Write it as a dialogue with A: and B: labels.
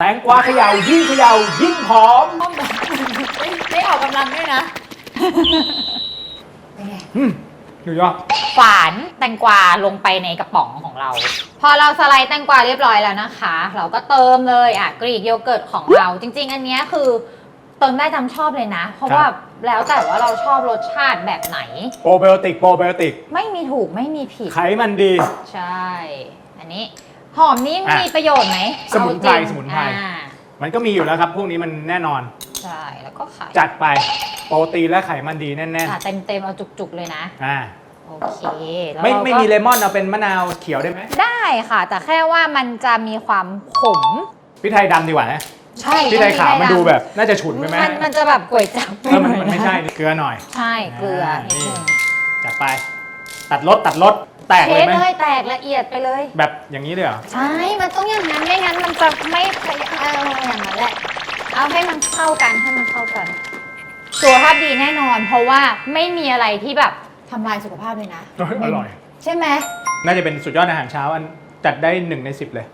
A: แตงกวาเขย่ายิ่งเขย่ายิ่งหอม
B: ไม่ไม่ออกกำลังด้วยนะเป็นไง
A: อืมอยู่ยอด
B: ฝานแตงกวาลงไปในกระป๋องของเรา พอเราสไลด์แตงกวาเรียบร้อยแล้วนะคะ เราก็เติมเลยอะกรีกโยเกิร์ตของเรา จริง ๆ อันเนี้ยคือเติมได้ตามชอบเลยนะ เพราะว่าแล้วแต่ว่าเราชอบรสชาติแบบไหน
A: โปรไบโอติกโปรไบโอติก
B: ไม่มีถูกไม่มีผิด
A: ไขมันดี
B: ใช่ อันนี้ หอมนี่
A: อะ
B: มีประโยชน์ไหม
A: สมุนไพร
B: เอาจง
A: สมุนไพร
B: อ่า
A: มันก็มีอยู่แล้วครับ พวกนี้มันแน่นอน
B: ใช่แล้วก็ไข่
A: จัดไปโปรตีนและไขมันดีแน่น
B: อะเต็มเต็มๆเอาจุกๆเลยนะ
A: ๆอ่า
B: โอเคแล้ว
A: ไม่
B: เราก็
A: ไม่มีเลมอนเอาเป็นมะนาวเขียวได้ไหม
B: ได้ค่ะ แต่แค่ว่ามันจะมีความขม
A: พี่ไทยดำดีกว่านะ
B: ใช่
A: พี่ไทยขาว
B: ต้อง
A: มันดูแบบ น่าจะฉุนไปไหม
B: มันมันจะแบบก๋วยจับ
A: เออมันมันไม่ใช่นี่เกลือหน่อย
B: ใช่เกลือ
A: อ่า
B: นิดนึง
A: จัดไป ตัดรสตัดรส แตก
B: เท
A: เลยไหม
B: เลยแตกละเอียดไปเลย
A: แบบอย่างนี้เลยเหรอ
B: ใช่ มันต้องอย่างนั้น ไม่งั้นมันจะไม่เอออย่างนั้นแหละ เอาให้มันเข้ากันให้มันเข้ากัน สุขภาพดีแน่นอน เพราะว่าไม่มีอะไรที่แบบทำลายสุขภาพเลยนะ
A: อร่อย
B: ใช่ไหม
A: น่าจะเป็นสุดยอดอาหารเช้าอันจัดได้หนึ่งในสิบเลย